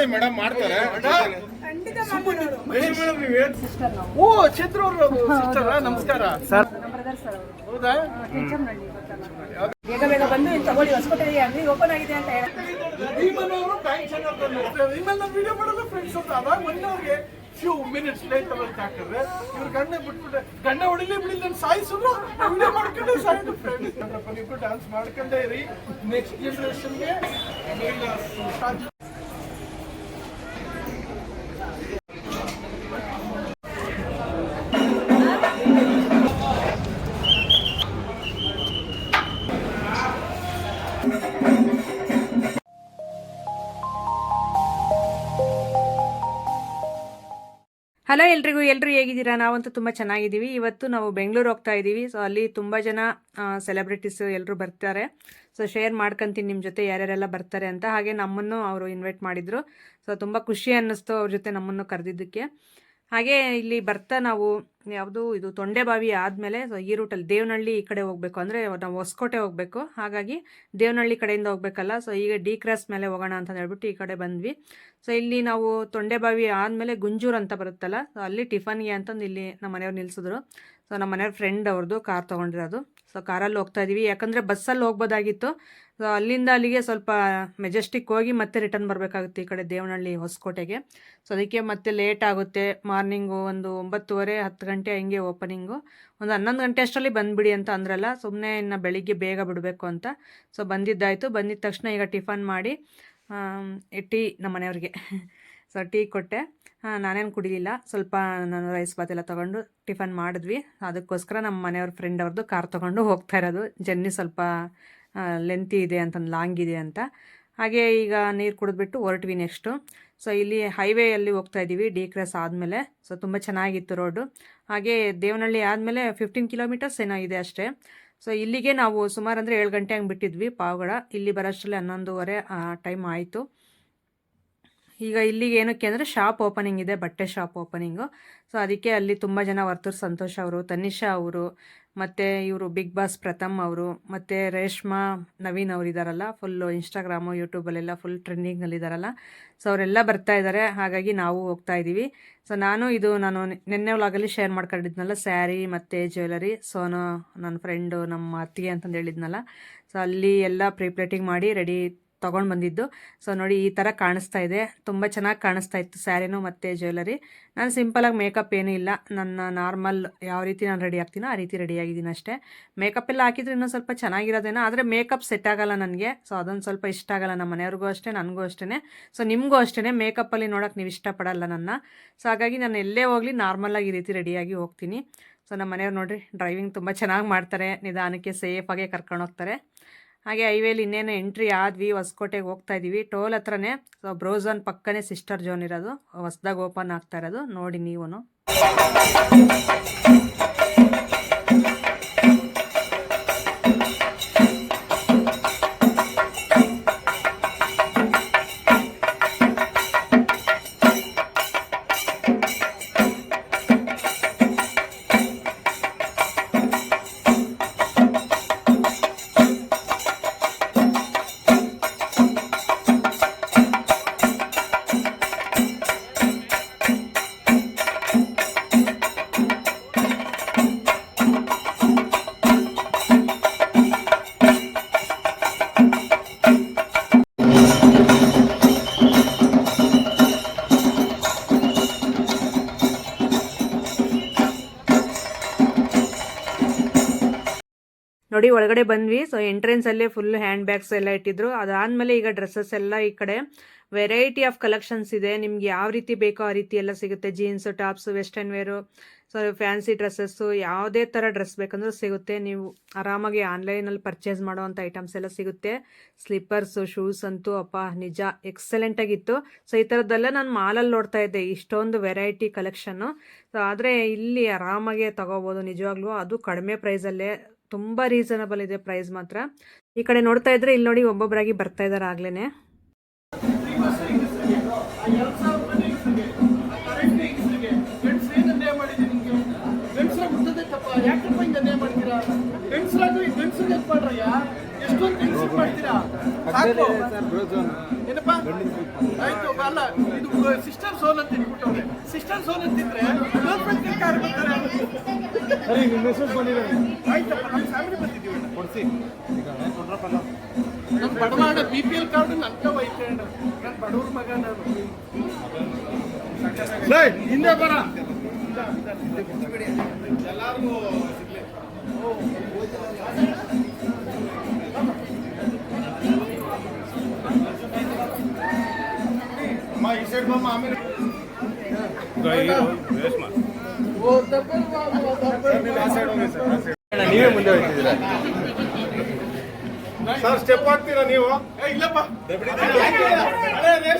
ನೋಡಿ ಮೇಡಮ್ ಮಾಡ್ತಾರೆ. ಓ ಚಿತ್ರ ಸಿಸ್ಟರ್ ನಮಸ್ಕಾರ. ಹೌದಾ? ಬೇಗ ಬೇಗ ಬಂದು ತಗೊಳ್ಳಿ ಅಂಗಡಿ ಓಪನ್ ಆಗಿದೆ ಅಂತ ಫ್ಯೂ ಮಿನಿಟ್ಸ್ ಲೇಟ್ ಅಂತ ಹಾಕಿದ್ರೆ ಇವ್ರ ಗಂಡ ಬಿಟ್ಬಿಟ್ಟೆ ಗಂಡ ಹೊಡಿಲಿ ಬಿಡಿ ನಾನು ಸಾಯಿಸಿದ್ರು. ವಿಡಿಯೋ ಮಾಡ್ಕೊಂಡೆ ಸಾಯಿತು ಫ್ರೆಂಡ್ಸ್ ನೀವು ಡ್ಯಾನ್ಸ್ ಮಾಡ್ಕೊಂಡೇ ಇರಿ. ನೆಕ್ಸ್ಟ್ ಜನರೇಷನ್ಗೆ ಹಲೋ ಎಲ್ರಿಗೂ ಎಲ್ಲರೂ ಹೇಗಿದ್ದೀರಾ? ನಾವಂತೂ ತುಂಬ ಚೆನ್ನಾಗಿದ್ದೀವಿ. ಇವತ್ತು ನಾವು ಬೆಂಗಳೂರು ಹೋಗ್ತಾ ಇದ್ದೀವಿ. ಸೊ ಅಲ್ಲಿ ತುಂಬ ಜನ ಸೆಲೆಬ್ರಿಟೀಸ್ ಎಲ್ಲರೂ ಬರ್ತಾರೆ. ಸೊ ಶೇರ್ ಮಾಡ್ಕೊಂತೀನಿ ನಿಮ್ಮ ಜೊತೆ ಯಾರ್ಯಾರೆಲ್ಲ ಬರ್ತಾರೆ ಅಂತ. ಹಾಗೆ ನಮ್ಮನ್ನು ಅವರು ಇನ್ವೈಟ್ ಮಾಡಿದರು. ಸೊ ತುಂಬ ಖುಷಿ ಅನ್ನಿಸ್ತು ಅವ್ರ ಜೊತೆ ನಮ್ಮನ್ನು ಕರೆದಿದ್ದಕ್ಕೆ. ಹಾಗೆ ಇಲ್ಲಿ ಬರ್ತಾ ನಾವು ಯಾವುದು ಇದು ತೊಂಡೆಬಾವಿ ಆದಮೇಲೆ ಸೊ ಈ ರೂಟಲ್ಲಿ ದೇವನಹಳ್ಳಿ ಈ ಕಡೆ ಹೋಗಬೇಕು ಅಂದರೆ ನಾವು ಹೊಸಕೋಟೆ ಹೋಗಬೇಕು. ಹಾಗಾಗಿ ದೇವನಹಳ್ಳಿ ಕಡೆಯಿಂದ ಹೋಗಬೇಕಲ್ಲ, ಸೊ ಈಗ ಡಿ ಕ್ರಾಸ್ ಮೇಲೆ ಹೋಗೋಣ ಅಂತ ಹೇಳ್ಬಿಟ್ಟು ಈ ಕಡೆ ಬಂದ್ವಿ. ಸೊ ಇಲ್ಲಿ ನಾವು ತೊಂಡೆಬಾವಿ ಆದಮೇಲೆ ಗುಂಜೂರು ಅಂತ ಬರುತ್ತಲ್ಲ, ಸೊ ಅಲ್ಲಿ ಟಿಫನ್ಗೆ ಅಂತಂದು ಇಲ್ಲಿ ನಮ್ಮ ಮನೆಯವ್ರು ನಿಲ್ಲಿಸಿದ್ರು ಸೊ ನಮ್ಮ ಮನೆಯವ್ರ ಫ್ರೆಂಡ್ ಅವ್ರದ್ದು ಕಾರ್ ತೊಗೊಂಡಿರೋದು. ಸೊ ಕಾರಲ್ಲಿ ಹೋಗ್ತಾ ಇದ್ದೀವಿ ಯಾಕಂದರೆ ಬಸ್ಸಲ್ಲಿ ಹೋಗ್ಬೋದಾಗಿತ್ತು. ಸೊ ಅಲ್ಲಿಂದ ಅಲ್ಲಿಗೆ ಸ್ವಲ್ಪ ಮೆಜೆಸ್ಟಿಕ್ ಹೋಗಿ ಮತ್ತೆ ರಿಟರ್ನ್ ಬರಬೇಕಾಗುತ್ತೆ ಈ ಕಡೆ ದೇವನಹಳ್ಳಿ ಹೊಸಕೋಟೆಗೆ. ಸೊ ಅದಕ್ಕೆ ಮತ್ತೆ ಲೇಟ್ ಆಗುತ್ತೆ. ಮಾರ್ನಿಂಗು ಒಂದು ಒಂಬತ್ತುವರೆ, ಹತ್ತು ಗಂಟೆ ಹಿಂಗೆ ಓಪನಿಂಗು ಒಂದು ಹನ್ನೊಂದು ಗಂಟೆ ಅಷ್ಟರಲ್ಲಿ ಬಂದುಬಿಡಿ ಅಂತ ಅಂದ್ರಲ್ಲ. ಸುಮ್ಮನೆ ಇನ್ನು ಬೆಳಿಗ್ಗೆ ಬೇಗ ಬಿಡಬೇಕು ಅಂತ. ಸೊ ಬಂದಿದ್ದಾಯಿತು. ಬಂದಿದ್ದ ತಕ್ಷಣ ಈಗ ಟಿಫನ್ ಮಾಡಿ ಟೀ ನಮ್ಮ ಮನೆಯವ್ರಿಗೆ ಸೊ ಟೀ ಕೊಟ್ಟೆ. ನಾನೇನು ಕುಡಿಲಿಲ್ಲ. ಸ್ವಲ್ಪ ನಾನು ರೈಸ್ ಬಾತ್ ಎಲ್ಲ ತೊಗೊಂಡು ಟಿಫನ್ ಮಾಡಿದ್ವಿ. ಅದಕ್ಕೋಸ್ಕರ ನಮ್ಮ ಮನೆಯವ್ರ ಫ್ರೆಂಡ್ ಅವ್ರದ್ದು ಕಾರ್ ತೊಗೊಂಡು ಹೋಗ್ತಾ ಇರೋದು. ಜರ್ನಿ ಸ್ವಲ್ಪ ಲೆಂತಿ ಇದೆ ಅಂತ ಲಾಂಗ್ ಇದೆ ಅಂತ. ಹಾಗೆ ಈಗ ನೀರು ಕುಡಿದ್ಬಿಟ್ಟು ಹೊರಟ್ವಿ ನೆಕ್ಸ್ಟು ಸೊ ಇಲ್ಲಿ ಹೈವೇಯಲ್ಲಿ ಹೋಗ್ತಾ ಇದ್ದೀವಿ ಡಿ ಕ್ರಾಸ್ ಆದಮೇಲೆ. ಸೊ ತುಂಬ ಚೆನ್ನಾಗಿತ್ತು ರೋಡು ಹಾಗೆ ದೇವನಹಳ್ಳಿ ಆದಮೇಲೆ ಫಿಫ್ಟೀನ್ ಕಿಲೋಮೀಟರ್ಸ್ ಏನೋ ಇದೆ ಅಷ್ಟೇ. ಸೊ ಇಲ್ಲಿಗೆ ನಾವು ಸುಮಾರು ಅಂದರೆ ಏಳು ಗಂಟೆ ಹಂಗೆ ಬಿಟ್ಟಿದ್ವಿ, ಪಾವಗಡ. ಇಲ್ಲಿ ಬರೋಷ್ಟರಲ್ಲಿ ಹನ್ನೊಂದುವರೆ ಟೈಮ್ ಆಯಿತು. ಈಗ ಇಲ್ಲಿಗೆ ಏನಕ್ಕೆ ಅಂದರೆ ಶಾಪ್ ಓಪನಿಂಗ್ ಇದೆ, ಬಟ್ಟೆ ಶಾಪ್ ಓಪನಿಂಗು ಸೊ ಅದಕ್ಕೆ ಅಲ್ಲಿ ತುಂಬ ಜನ ವರ್ತೂರ್ ಸಂತೋಷ್ ಅವರು, ತನಿಷಾ ಅವರು, ಮತ್ತು ಇವರು ಬಿಗ್ ಬಾಸ್ ಪ್ರಥಮ್ ಅವರು, ಮತ್ತು ರೇಷ್ಮಾ ನವೀನ್ ಅವರು ಇದ್ದಾರಲ್ಲ ಫುಲ್ಲು ಇನ್ಸ್ಟಾಗ್ರಾಮು ಯೂಟ್ಯೂಬಲ್ಲೆಲ್ಲ ಫುಲ್ ಟ್ರೆಂಡಿಂಗಲ್ಲಿದ್ದಾರಲ್ಲ ಸೊ ಅವರೆಲ್ಲ ಬರ್ತಾ ಇದ್ದಾರೆ ಹಾಗಾಗಿ ನಾವು ಹೋಗ್ತಾ ಇದ್ದೀವಿ ಸೊ ನಾನು ಇದು ನಾನು ನಿನ್ನೆ ವ್ಲಾಗಲ್ಲಿ ಶೇರ್ ಮಾಡ್ಕೊಂಡಿದ್ನಲ್ಲ ಸ್ಯಾರಿ ಮತ್ತು ಜ್ಯುವೆಲರಿ ಸೊ ನನ್ನ ಫ್ರೆಂಡು ನಮ್ಮ ಅತ್ತಿಗೆ ಅಂತಂದು ಹೇಳಿದ್ನಲ್ಲ. ಸೊ ಅಲ್ಲಿ ಎಲ್ಲ ಪ್ರೀಪ್ಲೇಟಿಂಗ್ ಮಾಡಿ ರೆಡಿ ತೊಗೊಂಡು ಬಂದಿದ್ದು. ಸೊ ನೋಡಿ ಈ ಥರ ಕಾಣಿಸ್ತಾ ಇದೆ. ತುಂಬ ಚೆನ್ನಾಗಿ ಕಾಣಿಸ್ತಾ ಇತ್ತು ಸ್ಯಾರಿನೂ ಮತ್ತು ಜ್ಯುವೆಲರಿ. ನಾನು ಸಿಂಪಲಾಗಿ ಮೇಕಪ್ ಏನೂ ಇಲ್ಲ. ನನ್ನ ನಾರ್ಮಲ್ ಯಾವ ರೀತಿ ನಾನು ರೆಡಿ ಆಗ್ತೀನೋ ಆ ರೀತಿ ರೆಡಿ ಆಗಿದ್ದೀನಿ ಅಷ್ಟೇ. ಮೇಕಪ್ ಎಲ್ಲ ಹಾಕಿದ್ರೆ ಇನ್ನೂ ಸ್ವಲ್ಪ ಚೆನ್ನಾಗಿರೋದೇನೋ, ಆದರೆ ಮೇಕಪ್ ಸೆಟ್ ಆಗೋಲ್ಲ ನನಗೆ. ಸೊ ಅದೊಂದು ಸ್ವಲ್ಪ ಇಷ್ಟ ಆಗಲ್ಲ ನಮ್ಮ ಮನೆಯವ್ರಿಗೂ ಅಷ್ಟೇ, ನನಗೂ ಅಷ್ಟೇ ಸೊ ನಿಮಗೂ ಅಷ್ಟೇ ಮೇಕಪ್ಪಲ್ಲಿ ನೋಡೋಕೆ ನೀವು ಇಷ್ಟಪಡಲ್ಲ ನನ್ನ. ಸೊ ಹಾಗಾಗಿ ನಾನು ಎಲ್ಲೇ ಹೋಗಲಿ ನಾರ್ಮಲಾಗಿ ಈ ರೀತಿ ರೆಡಿಯಾಗಿ ಹೋಗ್ತೀನಿ. ಸೊ ನಮ್ಮ ಮನೆಯವ್ರು ನೋಡಿರಿ ಡ್ರೈವಿಂಗ್ ತುಂಬ ಚೆನ್ನಾಗಿ ಮಾಡ್ತಾರೆ. ನಿಧಾನಕ್ಕೆ ಸೇಫಾಗೆ ಕರ್ಕೊಂಡು ಹೋಗ್ತಾರೆ. ಹಾಗೆ ಹೈವೇಲಿ ಇನ್ನೇನು ಎಂಟ್ರಿ ಆದ್ವಿ, ಹೊಸಕೋಟೆಗೆ ಹೋಗ್ತಾ ಇದ್ದೀವಿ ಟೋಲ್ ಹತ್ರನೇ, ಸೊ ಬ್ರೋಝನ್ ಪಕ್ಕನೇ ಸಿಸ್ಟರ್ ಜೋನ್ ಇರೋದು. ಹೊಸ್ದಾಗಿ ಓಪನ್ ಆಗ್ತಾ ಇರೋದು. ನೋಡಿ ನೀವು ನೋಡಿ, ಒಳಗಡೆ ಬಂದ್ವಿ. ಸೊ ಎಂಟ್ರೆನ್ಸಲ್ಲೇ ಫುಲ್ ಹ್ಯಾಂಡ್ ಬ್ಯಾಗ್ಸ್ ಎಲ್ಲ ಇಟ್ಟಿದ್ರು. ಅದಾದಮೇಲೆ ಈಗ ಡ್ರೆಸ್ಸಸ್ ಎಲ್ಲ ಈ ಕಡೆ. ವೆರೈಟಿ ಆಫ್ ಕಲೆಕ್ಷನ್ಸ್ ಇದೆ. ನಿಮ್ಗೆ ಯಾವ ರೀತಿ ಬೇಕೋ ಆ ರೀತಿ ಎಲ್ಲ ಸಿಗುತ್ತೆ. Jeans tops western wear so fancy dresses ಯಾವುದೇ ಥರ ಡ್ರೆಸ್ ಬೇಕಂದ್ರೂ ಸಿಗುತ್ತೆ. ನೀವು ಆರಾಮಾಗಿ ಆನ್ಲೈನಲ್ಲಿ ಪರ್ಚೇಸ್ ಮಾಡೋವಂಥ ಐಟಮ್ಸ್ ಎಲ್ಲ ಸಿಗುತ್ತೆ. ಸ್ಲಿಪ್ಪರ್ಸು ಶೂಸ್ ಅಂತೂ ಅಪ್ಪ, ನಿಜ ಎಕ್ಸಲೆಂಟಾಗಿತ್ತು ಸೊ ಈ ಥರದ್ದೆಲ್ಲ ನಾನು ಮಾಲಲ್ಲಿ ನೋಡ್ತಾ ಇದ್ದೆ. ಇಷ್ಟೊಂದು ವೆರೈಟಿ ಕಲೆಕ್ಷನ್ನು ಸೊ ಆದರೆ ಇಲ್ಲಿ ಆರಾಮಾಗೆ ತಗೋಬೋದು. ನಿಜವಾಗ್ಲೂ ಅದು ಕಡಿಮೆ ಪ್ರೈಸಲ್ಲೇ ತುಂಬ ರೀಸನಬಲ್ ಇದೆ ಪ್ರೈಸ್ ಮಾತ್ರ ಈ ಕಡೆ ನೋಡ್ತಾ ಇದ್ರೆ ಇಲ್ಲಿ ನೋಡಿ ಒಬ್ಬೊಬ್ಬರಾಗಿ ಬರ್ತಾ ಇದಾರೆ ಆಗ್ಲೇನೆ ಗಂಡಸ್ರ ಹುಟ್ಟದೆ ತಪ್ಪ ಯಾಕಪ್ಪ ಹಿಂಗ ಮಾಡ್ತೀರಾ ಏನಪ್ಪ? ಆಯ್ತು ಅಲ್ಲ ಇದು ಸಿಸ್ಟರ್ ಸೋನ್ ಅಂತ ಇಟ್ಬಿಟ್ಟವ್ರೆ ಸಿಸ್ಟರ್ ಸೋನ್ ಅಂತಿದ್ರೆ ಗರ್ಲ್ ಫ್ರೆಂಡ್ ಕಿರ್ಕಾರ ಬರ್ತಾರೆ ಸರಿ ನಿಮ್ಮ ಮೆಸೇಜ್ ಬಂದಿದೆ. ಆಯ್ತಪ್ಪ ನಮ್ಮ ಫ್ಯಾಮಿಲಿ ಬಂದಿದ್ದೀವಿ. ಕೊಡಿಸಿ. ನಮ್ಮ ಬಡವಾಡ ಬಿ ಪಿ ಎಲ್ ಕಾರ್ಡ್ ನನ್ಕ ನನ್ನ ಬಡವ್ರ ಮಗ ನಾನು. ಹಿಂದೆ ಬರ. ಅಮ್ಮ ಈ ನೀವೇ ಮುಂದೆ ಹೋಗ್ತಿದ್ದೀರಾ ಸರ್ ಸ್ಟೆಪ್ ಹಾಕ್ತೀರಾ ನೀವು? ಇಲ್ಲಪ್ಪ.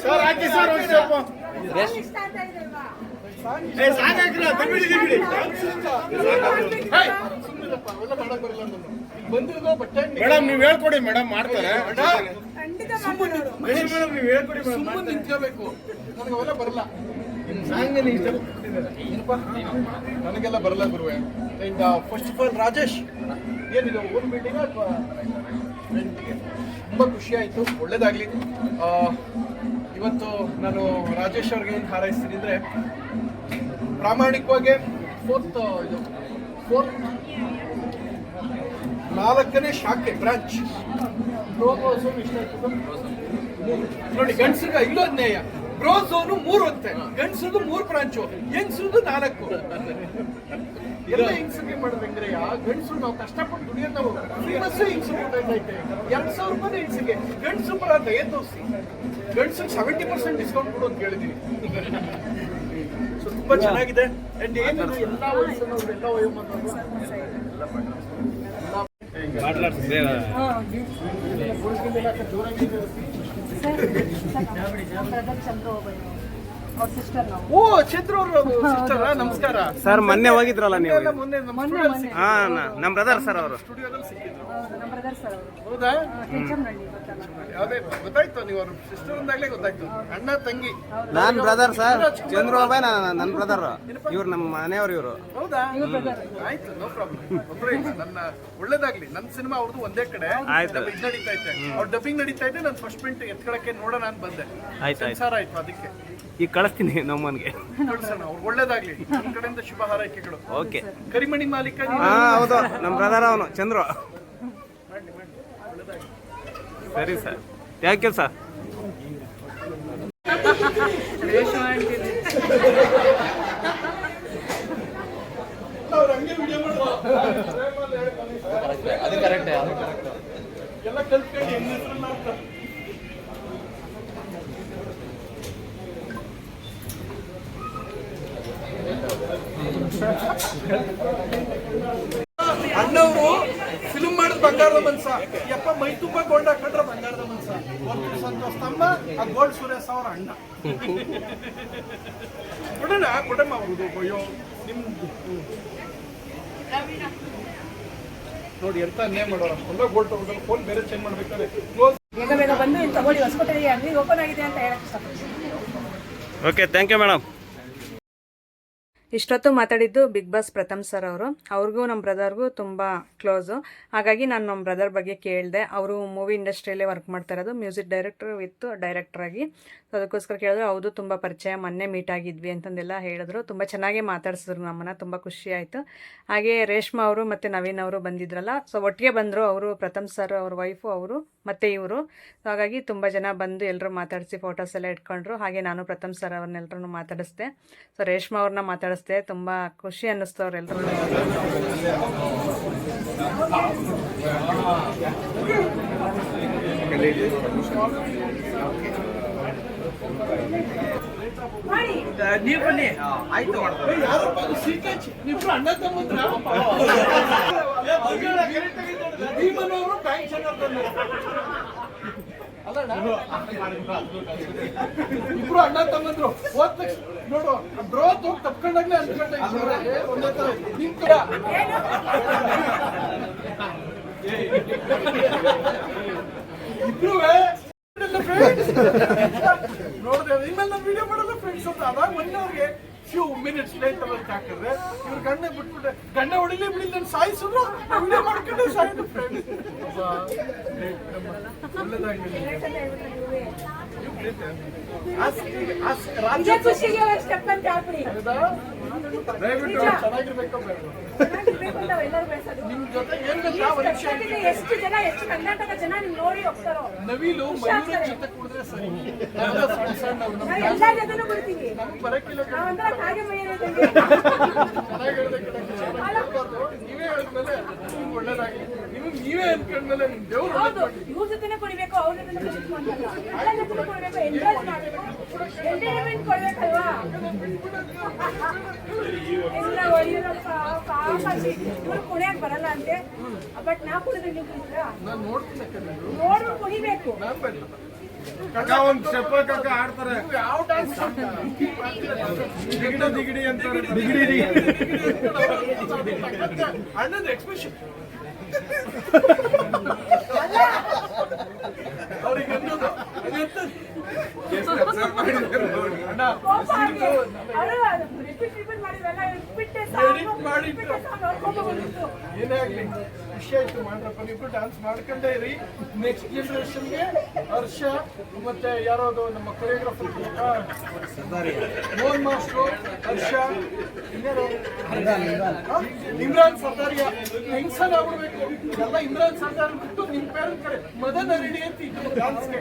ಸರ್ ಹಾಕಿ ಸರ್ ಒಂದು ಸ್ಟೆಪ್ ಮೇಡಮ್ ನೀವು ಹೇಳ್ಕೊಡಿ ಮೇಡಮ್ ಮಾಡ್ತಾರೆ. ಖಂಡಿತ ಸುಮ್ಮನೆ ನಿಂತ್ಕೋಬೇಕು. ನನಗೆ ಅವೆಲ್ಲ ಬರಲ್ಲ. ನನಗೆಲ್ಲ ಬರಲ್ಲ ಗುರುವೆ. And first of all Rajesh ಏನಿದೆ ಓನ್ ಬಿಲ್ಡಿಂಗ್ ಅಥವಾ ತುಂಬ ಖುಷಿ ಆಯಿತು ಒಳ್ಳೇದಾಗಲಿ. ಇವತ್ತು ನಾನು ರಾಜೇಶ್ ಅವ್ರಿಗೆ ಏನು ಹಾರೈಸ್ತೀನಿ ಅಂದರೆ ಪ್ರಾಮಾಣಿಕವಾಗಿ ಫೋರ್ತ್ ಇದು ಫೋರ್ತ್ ನಾಲ್ಕನೇ ಶಾಖೆ ಬ್ರಾಂಚ್ ಆಯ್ತು ನೋಡಿ ಗಂಡಸ್ರಿಗೆ ಇಲ್ಲೊಂದು ನ್ಯಾಯ ಬ್ರೋಸೋನು ಮೂರು ಅಂತೆ. ಗಂಡಸದು ಮೂರು ಬ್ರಾಂಚು ಹೆಂಗಸದು ನಾಲ್ಕು. ಎಲ್ಲ ಹೆಂಗಸಿಗೆ ಮಾಡಿದ್ರೆ ಗಂಡಸರು ನಾವು ಕಷ್ಟಪಟ್ಟು ದುಡಿಯೋದು ನಾವು ಫ್ರೀ ಬಸ್ಸು ಹೆಂಗಸು ಕೊಟ್ಟೈತೆ ಎರಡು ಸಾವಿರ ರೂಪಾಯಿ ಹೆಂಗಸಿಗೆ ಗಂಡಸು ಬರ ದಯ ತೋರಿಸಿ. ಗಂಡಸಿಗೆ ಸೆವೆಂಟಿ ಪರ್ಸೆಂಟ್ ಡಿಸ್ಕೌಂಟ್ ಕೊಡು ಅಂತ ಹೇಳಿದೀನಿ ಸೊ ತುಂಬಾ ಚೆನ್ನಾಗಿದೆ. ಅಂಡ್ ಏನು ಎಲ್ಲ ವಯಸ್ಸು ಎಲ್ಲ ವಯೋಮಾನ ಓ ಚಂದ್ರ ಅವರು ಸಿಸ್ಟರ್ ನಮಸ್ಕಾರ. ಸರ್ ಮೊನ್ನೆ ಹೋಗಿದ್ರಲ್ಲ ನೀವು? ಮೊನ್ನೆ ನಮ್ಮ ಹಾ ನಮ್ಮ ಬ್ರದರ್ ಸರ್ ಅವರು. ಸ್ಟುಡಿಯೋದಲ್ಲಿ ಸಿಕ್ಕಿದ್ರು. ನಮ್ಮ ಬ್ರದರ್ ಸರ್ ಅವರು. ಹೌದಾ? ಯಾವ್ದೇ ಗೊತ್ತಾಯ್ತು ನೀವು ಅವ್ರ ಸಿಸ್ಟರ್ ಅಂದಾಗ್ಲೇ ಗೊತ್ತಾಯ್ತು ಅಣ್ಣ ತಂಗಿ ನಾನ್ ಬ್ರದರ್ ಸರ್ ಚಂದ್ರಬಾಯ್ ನನ್ನ ಬ್ರದರ್ ಇವ್ರು ನಮ್ಮ ಮನೆಯವ್ರು ಇವರು. ಹೌದಾ? ಆಯ್ತು ನೋ ಪ್ರಾಬ್ಲಮ್ ನನ್ನ ಒಳ್ಳೇದಾಗ್ಲಿ. ನನ್ನ ಸಿನಿಮಾ ಅವ್ರದ್ದು ಒಂದೇ ಕಡೆ. ಆಯ್ತು. ಡಬ್- ಇದ್ ನಡೀತಾ ಐತೆ ಅವ್ರ ಡಬ್ಬಿಂಗ್ ನಡೀತಾ ಇದೆ. ನಾನು ಫಸ್ಟ್ ಪ್ರಿಂಟ್ ಎತ್ಕೊಳಕ್ಕೆ ನೋಡೋಣ ನಾನು ಬಂದೆ. ಆಯ್ತು ಆಯ್ತು. ಅದಕ್ಕೆ. ಈಗ ಕಳಿಸ್ತೀನಿ ನಮ್ಮನ್ಗೆ. ಕಳ್ಸೋಣ. ಅವ್ರು ಒಳ್ಳೇದಾಗ್ಲಿ. ನನ್ನ ಕಡೆಯಿಂದ ಶುಭ ಹಾರೈಕೆಗಳು. ಓಕೆ ಕರಿಮಣಿ ಮಾಲೀಕ? ಹಾ ಹೌದು. ನಮ್ಮ ಬ್ರದರ್ ಅವನು ಚಂದ್ರು. ಸರಿ sir thank you sir correct. ಅಣ್ಣವರು ಫಿಲ್ಮ್ ಮಾಡಿದ ಬಂಗಾರದ ಮನ್ಸ ಯಪ್ಪ ಮೈ ತುಂಬ ಗೋಲ್ಡ್ ಹಾಕೊಂಡ್ರೆ ಬಂಗಾರದ ಮನ್ಸ ಒಂದು ಸಂತೋಷ್ ತಮ್ಮ ಆ ಗೋಲ್ಡ್ ಸುರೇಶ್ ಅವರ ಅಣ್ಣ. ಕೊಡೋಣ ಕೊಡಮ್ಮ ಅವ್ರದ್ದು ಅಯ್ಯೋ ನಿಮ್ದು. ನೋಡಿ ಎಂತ ನೇಮ್ ಮಾಡೋಣ ಎಲ್ಲ ಗೋಲ್ಡ್ ತಗೊಂಡ್ರೆ ಫೋನ್ ಬೇರೆ ಚೇಂಜ್ ಮಾಡ್ಬೇಕಾದ್ರೆ. ಕ್ಲೋಸ್ ಬೇಗ ಬೇಗ ಬಂದು ತಗೊಳ್ಳಿ ಹೊಸಕೋಟೆಗೆ ಅಂಗಡಿ ಓಪನ್ ಆಗಿದೆ ಅಂತ ಹೇಳಕ್ ಇಷ್ಟಪಡ್ತೀನಿ. ಓಕೆ ಥ್ಯಾಂಕ್ ಯು ಮೇಡಮ್ ಇಷ್ಟೊತ್ತು ಮಾತಾಡಿದ್ದು ಬಿಗ್ ಬಾಸ್ ಪ್ರಥಮ್ ಸರ್ ಅವರು. ಅವ್ರಿಗೂ ನಮ್ಮ ಬ್ರದರ್ಗೂ ತುಂಬ ಕ್ಲೋಸು ಹಾಗಾಗಿ ನಾನು ನಮ್ಮ ಬ್ರದರ್ ಬಗ್ಗೆ ಕೇಳಿದೆ. ಅವರು ಮೂವಿ ಇಂಡಸ್ಟ್ರಿಯಲ್ಲೇ ವರ್ಕ್ ಮಾಡ್ತಾ ಇರೋದು. ಮ್ಯೂಸಿಕ್ ಡೈರೆಕ್ಟರ್ ವಿತ್ ಡೈರೆಕ್ಟರ್ ಆಗಿ. ಸೊ ಅದಕ್ಕೋಸ್ಕರ ಕೇಳಿದ್ರು, ಹೌದು, ತುಂಬ ಪರಿಚಯ. ಮೊನ್ನೆ ಮೀಟ್ ಆಗಿದ್ವಿ ಅಂತಂದೆಲ್ಲ ಹೇಳಿದ್ರು. ತುಂಬ ಚೆನ್ನಾಗೇ ಮಾತಾಡ್ಸಿದ್ರು ನಮ್ಮನ್ನು. ತುಂಬ ಖುಷಿ ಆಯಿತು. ಹಾಗೆ ರೇಷ್ಮಾ ಅವರು ಮತ್ತು ನವೀನ್ ಅವರು ಬಂದಿದ್ರಲ್ಲ. ಸೊ ಒಟ್ಟಿಗೆ ಬಂದರು ಅವರು, ಪ್ರಥಮ್ ಸರ್ ಅವ್ರ ವೈಫು ಅವರು. ಮತ್ತು ಇವರು. ಹಾಗಾಗಿ ತುಂಬ ಜನ ಬಂದು ಎಲ್ಲರೂ ಮಾತಾಡಿಸಿ ಫೋಟೋಸ್ ಎಲ್ಲ ಇಟ್ಕೊಂಡ್ರು. ಹಾಗೆ ನಾನು ಪ್ರಥಮ್ ಸರ್ ಅವ್ರನ್ನೆಲ್ಲರೂ ಮಾತಾಡಿಸ್ದೆ. ಸೊ ರೇಷ್ಮಾ ಅವ್ರನ್ನ ಮಾತಾಡಿಸ್ದೆ. ತುಂಬ ಖುಷಿ ಅನ್ನಿಸ್ತು ಅವರೆಲ್ಲರೂ ನೀವು ಬನ್ನಿ ಆಯ್ತು ಅಣ್ಣ ಚೆನ್ನಾಗಿ ಅಲ್ಲಣ್ಣ ಇಬ್ರು ಅಣ್ಣ ತಮ್ಮಂದ್ರು. ಹೋದ ತಕ್ಷಣ ನೋಡು ಬ್ರೋತ್ ಹೋಗಿ ತಪ್ಕೊಂಡಾಗ್ಲೇ ಅನ್ಕೊಂಡೆ ಒಂದೇ ತರ ಕೂಡ ಇಬ್ರು ನೋಡಿದ್ರೆ ಇನ್ಮೇಲೆ ನಾನು ವಿಡಿಯೋ ಮಾಡಲ್ಲ ಫ್ರೆಂಡ್ಸ್ ಅಂತ. ಅದಾಗ ಒಂದವ್ರಿಗೆ ಫ್ಯೂ ಮಿನಿಟ್ಸ್ ಲೇಟ್ ಅಲ್ಲಿ ಹಾಕಿದ್ರೆ ಇವ್ರ ಗಂಡ ಬಿಟ್ಬಿಟ್ಟೆ ಗಂಡ ಹೊಡಿಲಿ ಬಿಡಿ ನಾನು ಸಾಯಿಸಿದ್ರು ವಿಡಿಯೋ ಮಾಡ್ಕೊಂಡೆ ಸಾಯಿದ್ರು ಫ್ರೆಂಡ್ ಒಳ್ಳೆದಾಗಿ ಅಂತ ದಯವಿಟ್ಟು ಚೆನ್ನಾಗಿರ್ಬೇಕು ಬೇಡ ಎಲ್ಲರೂ ಬಯಸೋದು ನಿಮ್ ಜೊತೆ ಏನ್ ಈ ಗೊತ್ತಾ ಒಂದ್ ವಿಷಯ ಎಷ್ಟು ಜನ ಎಷ್ಟು ಕರ್ನಾಟಕ ಜನ ನಿಮ್ ನೋಡಿ ಹೋಗ್ತಾರೋ? ನವಿಲು ಮಯೂರ ಜೊತೆ ಕುಡಿದ್ರೆ ಸರಿ. ನಾವೆಲ್ಲ ಸಣ್ಣ ಸಣ್ಣವ್ರು ನಮ್ಗೆ ಎಲ್ಲಾ ಜೊತೆನೂ ಬಿಡ್ತೀವಿ ನಮ್ಗೆ ಬರಕ್ಕಿಲ್ಲ ಕಣೆ. ನಾವಂದ್ರೆ ಕಾಗೆ ಮೈಯಲ್ಲಿ ಚೆನ್ನಾಗಿ ಹೇಳ್ದೆ ಕಣೆ, ಚೆನ್ನಾಗಿ ಹೇಳ್ಬಾರ್ದು. ನೀವೇ ಹೇಳಿದ್ಮೇಲೆ ನಿಮ್ಗೆ ಒಳ್ಳೇದಾಗಿ ನಿಮ್ಗೆ ನೀವೇ ಅನ್ಕೊಂಡ್ಮೇಲೆ ನಿಮ್ ದೇವ್ರು ಹೌದು. ಇವ್ರ ಜೊತೆನೆ ಕುಡಿಬೇಕು ಅವ್ರ ಜೊತೆನೆ ಕುಡಿಬೇಕು ಅಂತಲ್ಲ ಎಲ್ಲ ಜೊತೆ ಕುಡಿಬೇಕು ಎಂಜಾಯ್ ಮಾಡ್ಬೇಕು. ಎಂಟರ್ಟೈನ್ಮೆಂಟ್ ಕೊಡ್ಬೇಕಲ್ವಾ ಎಲ್ಲ ಹೊಡಿಯೋದಪ್ಪ ಪಾಪ ಇವ್ರು ಕುಣಿಯಕ್ ಬರಲ್ಲ ಅಂತೆ. ಬಟ್ ನಾ ಕುಡಿದ್ರೆ ನೀವು ಕುಡಿದ್ರಾ. ನೋಡ್ಬಿಟ್ಟು ಕುಣಿಬೇಕು. ಒಂದ್ ಅಕ್ಕ ಆಡ್ತಾರೆ. ಯಾವ ಡ್ಯಾನ್ಸ್ ದಿಗಿಡಿ ದಿಗಿಡಿ ಅಂತಾರೆ ದಿಗಿಡಿ ಅಣ್ಣದ ಎಕ್ಸ್ಪ್ರೆಷನ್ ಅವ್ರಿಗೆ ಅನ್ನೋದು ಏನೇ ಆಗ್ಲಿ ಖುಷಿ ಆಯ್ತು ಮಾಡ್ರಪ್ಪ. ನೀವು ಡ್ಯಾನ್ಸ್ ಮಾಡ್ಕೊಂಡೇ ಇರಿ. ನೆಕ್ಸ್ಟ್ ಜನರೇಷನ್ಗೆ ಹರ್ಷ ಮತ್ತೆ ಯಾರೋದು ನಮ್ಮ ಕೊರಿಯೋಗ್ರಾಫರ್ ಮೋಹನ್ ಮಾಸ್ಟ್ರು ಹರ್ಷ? ಇಮ್ರಾನ್ ಸರ್ದಾರಿಯ ಹೆಂಗ್ಸನ್ ಆಗ್ಬಿಡ್ಬೇಕು? ಎಲ್ಲ ಇಮ್ರಾನ್ ಸರ್ದಾರ್ ಬಿಟ್ಟು ನಿಮ್ ಪೇರೆಂಟ್ ಕಡೆ ಮದನ್ ರೆಡಿ ಅಂತ ಇದ್ರು ಡ್ಯಾನ್ಸ್ಗೆ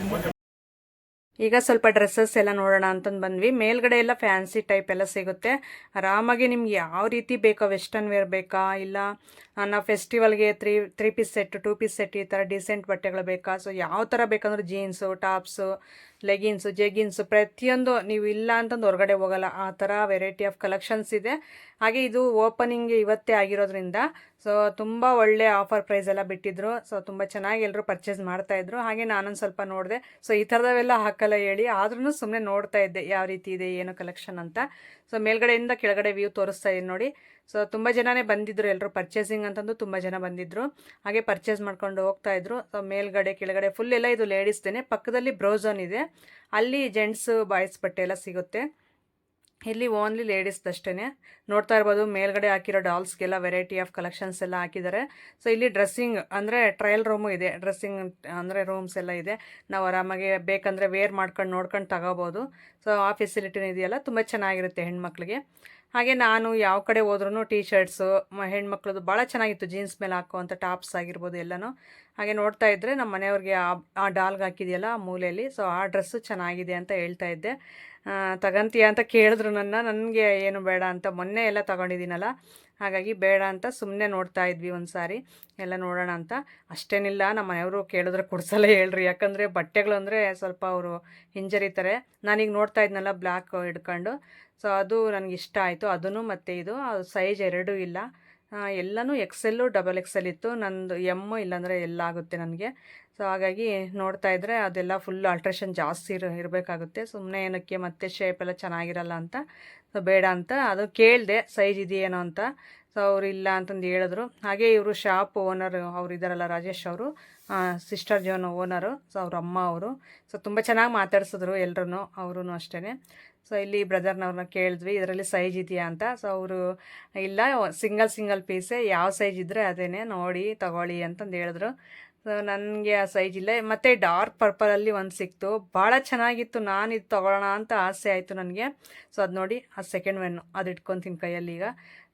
ಈಗ ಸ್ವಲ್ಪ ಡ್ರೆಸ್ಸಸ್ ಎಲ್ಲ ನೋಡೋಣ ಅಂತಂದು ಬಂದ್ವಿ. ಮೇಲ್ಗಡೆ ಎಲ್ಲ ಫ್ಯಾನ್ಸಿ ಟೈಪ್ ಎಲ್ಲ ಸಿಗುತ್ತೆ. ಆರಾಮಾಗಿ ನಿಮ್ಗೆ ಯಾವ ರೀತಿ ಬೇಕೋ ವೆಸ್ಟರ್ನ್ ವೇರ್ ಬೇಕಾ? ಇಲ್ಲ ನಾವು ಫೆಸ್ಟಿವಲ್ಗೆ three three piece set two piece set ಈ ಥರ ಡಿಸೆಂಟ್ ಬಟ್ಟೆಗಳು ಬೇಕಾ? ಸೊ ಯಾವ ಥರ ಬೇಕಂದ್ರೆ ಜೀನ್ಸು ಟಾಪ್ಸು ಲೆಗಿನ್ಸು, ಜೆಗಿನ್ಸ್, ಪ್ರತಿಯೊಂದು ನೀವು ಇಲ್ಲ ಅಂತಂದು ಹೊರಗಡೆ ಹೋಗಲ್ಲ. ಆ ಥರ ವೆರೈಟಿ ಆಫ್ ಕಲೆಕ್ಷನ್ಸ್ ಇದೆ. ಹಾಗೆ ಇದು ಓಪನಿಂಗ್ ಇವತ್ತೇ ಆಗಿರೋದ್ರಿಂದ ಸೊ ತುಂಬ ಒಳ್ಳೆ ಆಫರ್ ಪ್ರೈಸ್ ಎಲ್ಲ ಬಿಟ್ಟಿದ್ರು. ಸೊ ತುಂಬ ಚೆನ್ನಾಗಿ ಎಲ್ಲರೂ ಪರ್ಚೇಸ್ ಮಾಡ್ತಾ ಇದ್ರು. ಹಾಗೆ ನಾನೊಂದು ಸ್ವಲ್ಪ ನೋಡಿದೆ. ಸೊ ಈ ಥರದವೆಲ್ಲ ಹಾಕಲ್ಲ ಹೇಳಿ ಆದ್ರೂ ಸುಮ್ಮನೆ ನೋಡ್ತಾ ಇದ್ದೆ, ಯಾವ ರೀತಿ ಇದೆ, ಏನು ಕಲೆಕ್ಷನ್ ಅಂತ. ಸೊ ಮೇಲ್ಗಡೆಯಿಂದ ಕೆಳಗಡೆ ವ್ಯೂ ತೋರಿಸ್ತಾ ಇದ್ದೀನಿ ನೋಡಿ. ಸೊ ತುಂಬ ಜನನೇ ಬಂದಿದ್ರು ಎಲ್ಲರೂ ಪರ್ಚೇಸಿಂಗ್ ಅಂತಂದು ತುಂಬ ಜನ ಬಂದಿದ್ರು. ಹಾಗೆ ಪರ್ಚೇಸ್ ಮಾಡ್ಕೊಂಡು ಹೋಗ್ತಾ ಇದ್ರು. ಸೊ ಮೇಲ್ಗಡೆ, ಕೆಳಗಡೆ ಫುಲ್ ಎಲ್ಲ ಇದು ಲೇಡೀಸ್ದೇನೆ ಪಕ್ಕದಲ್ಲಿ ಬ್ರೌಸನ್ ಇದೆ. ಅಲ್ಲಿ ಜೆಂಟ್ಸ್ ಬಾಯ್ಸ್ ಬಟ್ಟೆ ಎಲ್ಲ ಸಿಗುತ್ತೆ. ಇಲ್ಲಿ ಓನ್ಲಿ ಲೇಡೀಸ್ದಷ್ಟೇ ನೋಡ್ತಾ ಇರ್ಬೋದು, ಮೇಲ್ಗಡೆ ಹಾಕಿರೋ ಡಾಲ್ಸ್ಗೆಲ್ಲ ವೆರೈಟಿ ಆಫ್ ಕಲೆಕ್ಷನ್ಸ್ ಎಲ್ಲ ಹಾಕಿದ್ದಾರೆ. ಸೊ ಇಲ್ಲಿ ಡ್ರೆಸ್ಸಿಂಗ್ ಅಂದರೆ ಟ್ರಯಲ್ ರೂಮು ಇದೆ. ಡ್ರೆಸ್ಸಿಂಗ್ ಅಂದರೆ ರೂಮ್ಸ್ ಎಲ್ಲ ಇದೆ. ನಾವು ಆರಾಮಾಗಿ ಬೇಕಂದರೆ ವೇರ್ ಮಾಡ್ಕೊಂಡು, ನೋಡ್ಕೊಂಡು ತಗೋಬೋದು. ಸೊ ಆ ಫೆಸಿಲಿಟಿನೂ ಇದೆಯಲ್ಲ, ತುಂಬ ಚೆನ್ನಾಗಿರುತ್ತೆ ಹೆಣ್ಮಕ್ಳಿಗೆ. ಹಾಗೆ ನಾನು ಯಾವ ಕಡೆ ಹೋದ್ರೂ ಟೀ ಶರ್ಟ್ಸು ಹೆಣ್ಮಕ್ಳದ್ದು ಭಾಳ ಚೆನ್ನಾಗಿತ್ತು. ಜೀನ್ಸ್ ಮೇಲೆ ಹಾಕುವಂಥ ಟಾಪ್ಸ್ ಆಗಿರ್ಬೋದು ಎಲ್ಲನೂ. ಹಾಗೆ ನೋಡ್ತಾ ಇದ್ದರೆ ನಮ್ಮ ಮನೆಯವ್ರಿಗೆ ಆ ಆ ಡಾಲ್ಗೆ ಹಾಕಿದೆಯಲ್ಲ ಆ ಮೂಲೆಯಲ್ಲಿ. ಸೊ ಆ ಡ್ರೆಸ್ಸು ಚೆನ್ನಾಗಿದೆ ಅಂತ ಹೇಳ್ತಾ ಇದ್ದೆ. ತಗಂತೀಯ ಅಂತ ಕೇಳಿದ್ರು ನನ್ನ. ನನಗೆ ಏನು ಬೇಡ ಅಂತ ಮೊನ್ನೆ ಎಲ್ಲ ತಗೊಂಡಿದ್ದೀನಲ್ಲ. ಹಾಗಾಗಿ ಬೇಡ ಅಂತ ಸುಮ್ಮನೆ ನೋಡ್ತಾ ಇದ್ವಿ ಒಂದು ಸಾರಿ ಎಲ್ಲ ನೋಡೋಣ ಅಂತ. ಅಷ್ಟೇನಿಲ್ಲ, ನಮ್ಮ ಮನೆಯವರು ಕೇಳಿದ್ರೆ ಕೊಡ್ಸಲ್ಲ ಹೇಳ್ರಿ. ಯಾಕಂದರೆ ಬಟ್ಟೆಗಳು ಅಂದರೆ ಸ್ವಲ್ಪ ಅವರು ಹಿಂಜರಿತಾರೆ. ನಾನೀಗ ನೋಡ್ತಾ ಇದ್ನಲ್ಲ ಬ್ಲ್ಯಾಕ್ ಹಿಡ್ಕೊಂಡು. ಸೊ ಅದು ನನಗೆ ಇಷ್ಟ ಆಯಿತು. ಅದನ್ನು ಮತ್ತು ಇದು ಸೈಜ್ ಎರಡೂ ಇಲ್ಲ. ಎಲ್ಲನೂ ಎಕ್ಸೆಲ್ಲು ಡಬಲ್ ಎಕ್ಸೆಲ್ ಇತ್ತು. ನಂದು ಎಂ ಇಲ್ಲಾಂದರೆ ಎಲ್ಲ ಆಗುತ್ತೆ ನನಗೆ. ಸೊ ಹಾಗಾಗಿ ನೋಡ್ತಾ ಇದ್ದರೆ ಅದೆಲ್ಲ ಫುಲ್ ಅಲ್ಟ್ರೇಷನ್ ಜಾಸ್ತಿ ಇರ, ಇರಬೇಕಾಗುತ್ತೆ. ಸುಮ್ಮನೆ ಏನಕ್ಕೆ ಮತ್ತೆ ಶೇಪ್ ಎಲ್ಲ ಚೆನ್ನಾಗಿರಲ್ಲ ಅಂತ. ಸೊ ಬೇಡ ಅಂತ. ಅದು ಕೇಳಿದೆ ಸೈಜ್ ಇದೆಯೇನೋ ಅಂತ. ಸೊ ಅವ್ರು ಇಲ್ಲ ಅಂತಂದು ಹೇಳಿದ್ರು. ಹಾಗೆ ಇವರು ಶಾಪ್ ಓನರ್ ಅವ್ರು ಇದ್ದಾರಲ್ಲ ರಾಜೇಶ್ ಅವರು. ಸಿಸ್ಟರ್ ಜೋನ್ ಓನರು ಸೊ ಅವ್ರ ಅಮ್ಮ ಅವರು. ಸೊ ತುಂಬ ಚೆನ್ನಾಗಿ ಮಾತಾಡ್ಸಿದ್ರು ಎಲ್ಲರೂ ಅವರು ಅಷ್ಟೇ ಸೊ ಇಲ್ಲಿ ಬ್ರದರ್ನವ್ರನ್ನ ಕೇಳಿದ್ವಿ, ಇದರಲ್ಲಿ ಸೈಜ್ ಇದೆಯಾ ಅಂತ? ಸೊ ಅವರು, ಇಲ್ಲ ಸಿಂಗಲ್ ಸಿಂಗಲ್ ಪೀಸೇ ಯಾವ ಸೈಜ್ ಇದ್ದರೆ ಅದೇ ನೋಡಿ, ತಗೊಳ್ಳಿ ಅಂತಂದು ಹೇಳಿದ್ರು. ಸೊ ನನಗೆ ಆ ಸೈಜ್ ಇಲ್ಲ. ಮತ್ತು ಡಾರ್ಕ್ ಪರ್ಪಲಲ್ಲಿ ಒಂದು ಸಿಕ್ತು. ಭಾಳ ಚೆನ್ನಾಗಿತ್ತು. ನಾನು ಇದು ತೊಗೊಳ್ಳೋಣ ಅಂತ ಆಸೆ ಆಯಿತು ನನಗೆ. ಸೊ ಅದು ನೋಡಿ, ಆ ಸೆಕೆಂಡ್ ವೆನ್ನು ಅದು ಇಟ್ಕೊತೀನಿ ಕೈಯಲ್ಲಿ ಈಗ.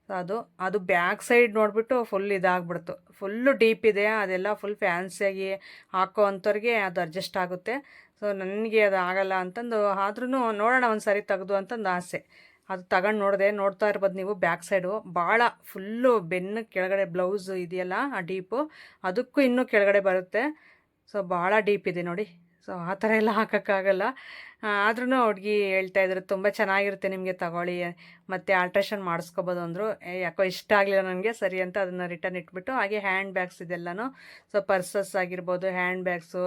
ಸೊ ಅದು ಅದು ಬ್ಯಾಕ್ ಸೈಡ್ ನೋಡಿಬಿಟ್ಟು ಫುಲ್ ಇದಾಗ್ಬಿಡ್ತು. ಫುಲ್ಲು ಡೀಪ್ ಇದೆ. ಅದೆಲ್ಲ ಫುಲ್ ಫ್ಯಾನ್ಸಿಯಾಗಿ ಹಾಕೋ ಅಂಥವ್ರಿಗೆ ಅದು ಅಡ್ಜಸ್ಟ್ ಆಗುತ್ತೆ. ಸೊ ನನಗೆ ಅದು ಆಗಲ್ಲ ಅಂತಂದು ಆದ್ರೂ ನೋಡೋಣ ಒಂದು ಸಾರಿ ತೆಗೆದು ಅಂತಂದು ಆಸೆ. ಅದು ತಗೊಂಡು ನೋಡಿದೆ, ನೋಡ್ತಾ ಇರ್ಬೋದು ನೀವು ಬ್ಯಾಕ್ ಸೈಡು. ಭಾಳ ಫುಲ್ಲು ಬೆನ್ನು ಕೆಳಗಡೆ ಬ್ಲೌಸ್ ಇದೆಯಲ್ಲ, ಆ ಡೀಪು, ಅದಕ್ಕೂ ಇನ್ನೂ ಕೆಳಗಡೆ ಬರುತ್ತೆ. ಸೊ ಭಾಳ ಡೀಪ್ ಇದೆ ನೋಡಿ. ಸೊ ಆ ಥರ ಎಲ್ಲ ಹಾಕೋಕ್ಕಾಗಲ್ಲ. ಆದ್ರೂ ಹುಡುಗಿ ಹೇಳ್ತಾ ಇದ್ರು, ತುಂಬ ಚೆನ್ನಾಗಿರುತ್ತೆ ನಿಮಗೆ ತಗೊಳ್ಳಿ, ಮತ್ತು ಆಲ್ಟ್ರೇಷನ್ ಮಾಡಿಸ್ಕೊಬೋದು ಅಂದರು. ಯಾಕೋ ಇಷ್ಟ ಆಗಲಿಲ್ಲ ನನಗೆ, ಸರಿ ಅಂತ ಅದನ್ನು ರಿಟರ್ನ್ ಇಟ್ಬಿಟ್ಟು, ಹಾಗೆ ಹ್ಯಾಂಡ್ ಬ್ಯಾಗ್ಸ್ ಇದೆಲ್ಲನೂ. ಸೊ ಪರ್ಸಸ್ ಆಗಿರ್ಬೋದು ಹ್ಯಾಂಡ್ ಬ್ಯಾಗ್ಸು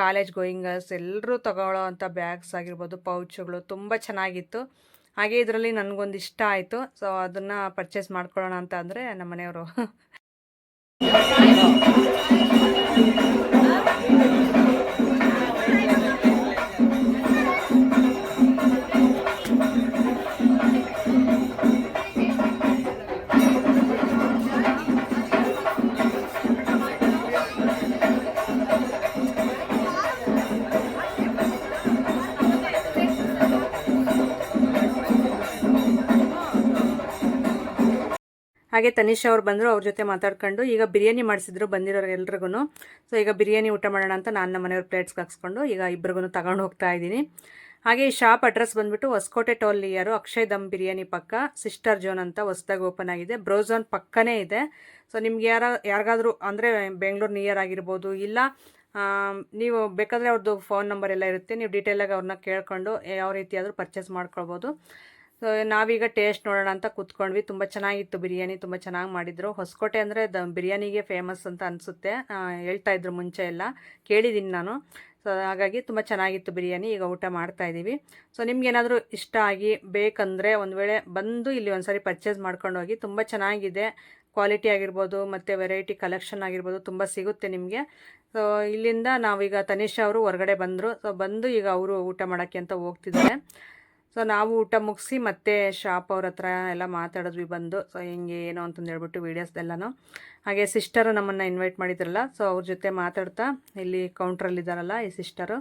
ಕಾಲೇಜ್ ಗೋಯಿಂಗರ್ಸ್ ಎಲ್ಲರೂ ತಗೊಳ್ಳೋ ಅಂಥ ಬ್ಯಾಗ್ಸ್ ಆಗಿರ್ಬೋದು ಪೌಚುಗಳು ತುಂಬ ಚೆನ್ನಾಗಿತ್ತು. ಹಾಗೆ ಇದರಲ್ಲಿ ನನಗೊಂದು ಇಷ್ಟ ಆಯಿತು. ಸೊ ಅದನ್ನು ಪರ್ಚೇಸ್ ಮಾಡ್ಕೊಳ್ಳೋಣ ಅಂತ ಅಂದರೆ ನಮ್ಮ ಮನೆಯವರು ಹಾಗೆ ತನಿಷ್ ಅವ್ರು ಬಂದರು, ಅವ್ರ ಜೊತೆ ಮಾತಾಡ್ಕೊಂಡು ಈಗ ಬಿರಿಯಾನಿ ಮಾಡಿಸಿದ್ರು ಬಂದಿರೋರು ಎಲ್ರಿಗೂ ಸೊ ಈಗ ಬಿರಿಯಾನಿ ಊಟ ಮಾಡೋಣ ಅಂತ ನಾನು ನಮ್ಮ ಮನೆಯವ್ರ ಪ್ಲೇಟ್ಸ್ಗೆ ಹಾಕ್ಸ್ಕೊಂಡು ಈಗ ಇಬ್ರಿಗೂ ತಗೊಂಡು ಹೋಗ್ತಾ ಇದ್ದೀನಿ. ಹಾಗೆ ಈ ಶಾಪ್ ಅಡ್ರೆಸ್ ಬಂದ್ಬಿಟ್ಟು ಹೊಸಕೋಟೆ ಟೋಲ್ ನಿಯರು ಅಕ್ಷಯ್ ದಮ್ ಬಿರಿಯಾನಿ ಪಕ್ಕ ಸಿಸ್ಟರ್ ಜೋನ್ ಅಂತ ಹೊಸ್ದಾಗಿ ಓಪನ್ ಆಗಿದೆ. ಬ್ರೋಝೋನ್ ಪಕ್ಕನೇ ಇದೆ. ಸೊ ನಿಮ್ಗೆ ಯಾರ, ಯಾರಿಗಾದ್ರೂ ಅಂದರೆ ಬೆಂಗಳೂರು ನಿಯರ್ ಆಗಿರ್ಬೋದು, ಇಲ್ಲ ನೀವು ಬೇಕಾದರೆ ಅವ್ರದ್ದು ಫೋನ್ ನಂಬರ್ ಎಲ್ಲ ಇರುತ್ತೆ. ನೀವು ಡೀಟೇಲಾಗಿ ಅವ್ರನ್ನ ಕೇಳ್ಕೊಂಡು, ಯಾವ ರೀತಿ ಆದರೂ ಪರ್ಚೇಸ್ ಮಾಡ್ಕೊಳ್ಬೋದು. ಸೊ ನಾವೀಗ ಟೇಸ್ಟ್ ನೋಡೋಣ ಅಂತ ಕೂತ್ಕೊಂಡ್ವಿ. ತುಂಬ ಚೆನ್ನಾಗಿತ್ತು ಬಿರಿಯಾನಿ, ತುಂಬ ಚೆನ್ನಾಗಿ ಮಾಡಿದರು. ಹೊಸಕೋಟೆ ಅಂದರೆ ದ ಬಿರಿಯಾನಿಗೆ ಫೇಮಸ್ ಅಂತ ಅನಿಸುತ್ತೆ. ಹೇಳ್ತಾ ಇದ್ರು ಮುಂಚೆ ಎಲ್ಲ. ಕೇಳಿದ್ದೀನಿ ನಾನು. ಸೊ ಹಾಗಾಗಿ ತುಂಬ ಚೆನ್ನಾಗಿತ್ತು ಬಿರಿಯಾನಿ. ಈಗ ಊಟ ಮಾಡ್ತಾ ಇದ್ದೀವಿ ಸೊ ನಿಮ್ಗೇನಾದರೂ ಇಷ್ಟ ಆಗಿ ಬೇಕಂದರೆ ಒಂದು ವೇಳೆ ಬಂದು ಇಲ್ಲಿ ಒಂದ್ಸರಿ ಪರ್ಚೇಸ್ ಮಾಡ್ಕೊಂಡು ಹೋಗಿ, ತುಂಬ ಚೆನ್ನಾಗಿದೆ. ಕ್ವಾಲಿಟಿ ಆಗಿರ್ಬೋದು, ಮತ್ತು ವೆರೈಟಿ ಕಲೆಕ್ಷನ್ ಆಗಿರ್ಬೋದು, ತುಂಬ ಸಿಗುತ್ತೆ ನಿಮಗೆ. ಸೊ ಇಲ್ಲಿಂದ ನಾವೀಗ ತನಿಷ್ ಅವರು ಹೊರಗಡೆ ಬಂದರು. ಸೊ ಬಂದು ಈಗ ಅವರು ಊಟ ಮಾಡೋಕ್ಕೆ ಅಂತ ಹೋಗ್ತಿದ್ದಾರೆ. ಸೊ ನಾವು ಊಟ ಮುಗಿಸಿ ಮತ್ತೆ ಶಾಪ್ ಅವ್ರ ಹತ್ರ ಎಲ್ಲ ಮಾತಾಡಿದ್ವಿ ಬಂದು. ಸೊ ಹಿಂಗೆ, ಏನು ಅಂತಂದು ಹೇಳ್ಬಿಟ್ಟು ವೀಡಿಯೋಸ್ದೆಲ್ಲನೂ ಹಾಗೆ ಸಿಸ್ಟರು ನಮ್ಮನ್ನು ಇನ್ವೈಟ್ ಮಾಡಿದ್ರಲ್ಲ ಸೊ ಅವ್ರ ಜೊತೆ ಮಾತಾಡ್ತಾ ಇಲ್ಲಿ ಕೌಂಟ್ರಲ್ಲಿದ್ದಾರಲ್ಲ ಈ ಸಿಸ್ಟರು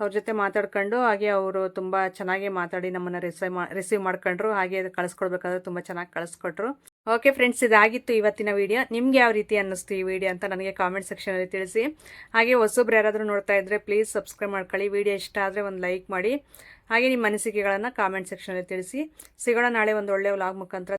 ಅವ್ರ ಜೊತೆ ಮಾತಾಡ್ಕೊಂಡು ಹಾಗೆ ಅವರು ತುಂಬ ಚೆನ್ನಾಗಿ ಮಾತಾಡಿ ನಮ್ಮನ್ನು ರಿಸೀವ್ ಮಾ ರಿಸೀವ್ ಮಾಡ್ಕೊಂಡ್ರು. ಹಾಗೆ ಅದು ಕಳಿಸ್ಕೊಡ್ಬೇಕಾದ್ರೆ ತುಂಬ ಚೆನ್ನಾಗಿ ಕಳಿಸ್ಕೊಟ್ರು. ಓಕೆ ಫ್ರೆಂಡ್ಸ್ ಇದಾಗಿತ್ತು ಇವತ್ತಿನ ವೀಡಿಯೋ ನಿಮ್ಗೆ ಯಾವ ರೀತಿ ಅನ್ನಿಸ್ತು ಈ ವಿಡಿಯೋ ಅಂತ ನನಗೆ ಕಾಮೆಂಟ್ ಸೆಕ್ಷನಲ್ಲಿ ತಿಳಿಸಿ. ಹಾಗೆ ಹೊಸೊಬ್ರು ಯಾರಾದರೂ ನೋಡ್ತಾ ಇದ್ದರೆ ಪ್ಲೀಸ್ ಸಬ್ಸ್ಕ್ರೈಬ್ ಮಾಡ್ಕೊಳ್ಳಿ. ವಿಡಿಯೋ ಇಷ್ಟ ಆದರೆ ಒಂದು ಲೈಕ್ ಮಾಡಿ. ಹಾಗೆ ನಿಮ್ಮ ಅನಿಸಿಕೆಗಳನ್ನು ಕಾಮೆಂಟ್ ಸೆಕ್ಷನಲ್ಲಿ ತಿಳಿಸಿ. ಸಿಗೋಣ ನಾಳೆ ಒಂದು ಒಳ್ಳೆಯ ವ್ಲಾಗ್ ಮುಖಾಂತರ.